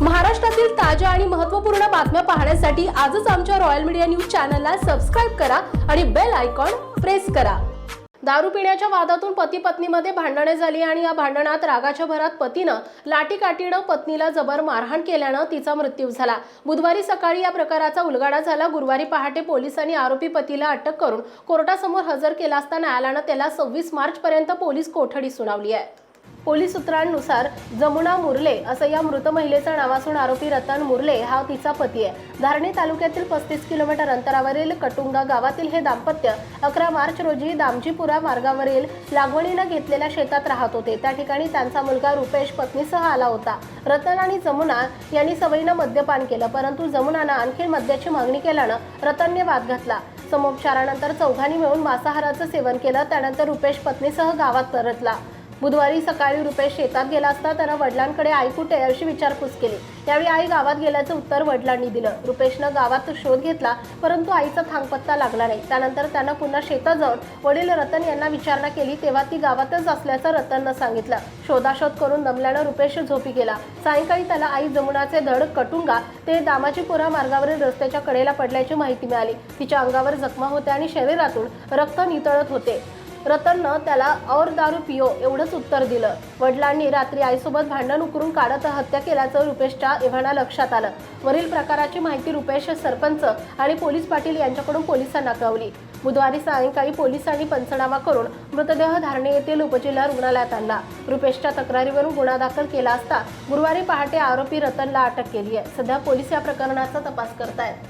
महाराष्ट्रातील ताज्या आणि महत्त्वपूर्ण बातम्या पाहण्यासाठी आजच आमच्या रॉयल मीडिया न्यूज चॅनलला सबस्क्राईब करा आणि बेल आयकॉन प्रेस करा. दारू पिण्याच्या वादातून पती पत्नीमध्ये भांडणे झाली आणि या भांडणात रागाच्या भरात पतीनं लाठीकाठीनं पत्नीला जबर मारहाण केल्यानं तिचा मृत्यू झाला. बुधवारी सकाळी या प्रकाराचा उलगाडा झाला. गुरुवारी पहाटे पोलिसांनी आरोपी पतीला अटक करून कोर्टासमोर हजर केला असता न्यायालयानं त्याला सव्वीस मार्च पर्यंत पोलीस कोठडी सुनावली आहे. पोलीस सूत्रांनुसार जमुना मुरले असं या मृत महिलेचं नाव असून आरोपी रतन मुरले हा तिचा पती आहे. धारणी तालुक्यातील पस्तीस किलोमीटर अंतरावरील कटुंगा गावातील हे दाम्पत्य अकरा मार्च रोजी दामजीपुरा मार्गावरील लागवडीनं घेतलेल्या शेतात राहत होते. त्या ठिकाणी त्यांचा मुलगा रुपेश पत्नीसह आला होता. रतन आणि जमुना यांनी सवयीनं मद्यपान केलं परंतु जमुनानं आणखी मद्याची मागणी केल्यानं रतनने वाद घातला. समोपचारानंतर चौघांनी मिळून मांसाहाराचं सेवन केलं त्यानंतर रुपेश पत्नीसह गावात परतला. बुधवारी सकाळी रुपेश शेतात गेला असता त्यानं वडिलांकडे आई कुठे अशी विचारपूस केली. त्यावेळी आई गावात गेल्याचं उत्तर वडिलांनी दिलं. रुपेशनं गावात शोध घेतला परंतु आईचा थांगपत्ता लागला नाही. त्यानंतर त्यानं पुन्हा शेतात जाऊन वडील रतन यांना विचारणा केली तेव्हा ती गावातच असल्याचं रतननं सांगितलं. शोधाशोध करून दमल्यानं रुपेश झोपी गेला. सायंकाळी त्याला आई जमुनाचे धड कटुंगा ते दामाजीपुरा मार्गावरील रस्त्याच्या कडेला पडल्याची माहिती मिळाली. तिच्या अंगावर जखमा होत्या आणि शरीरातून रक्त नितळत होते. रतननं त्याला और दारू पियो एवढंच उत्तर दिलं. वडिलांनी रात्री आईसोबत भांडण उकरून काढत हत्या केल्याचं रुपेशच्या एव्हाना लक्षात आलं. वरील प्रकाराची माहिती रुपेश सरपंच आणि पोलीस पाटील यांच्याकडून पोलिसांना कळवली. बुधवारी सायंकाळी पोलिसांनी पंचनामा करून मृतदेह धारणे येथील उपजिल्हा रुग्णालयात आणला. रुपेशच्या तक्रारीवरून गुन्हा दाखल केला असता गुरुवारी पहाटे आरोपी रतनला अटक केली आहे सध्या पोलीस या प्रकरणाचा तपास करतायत.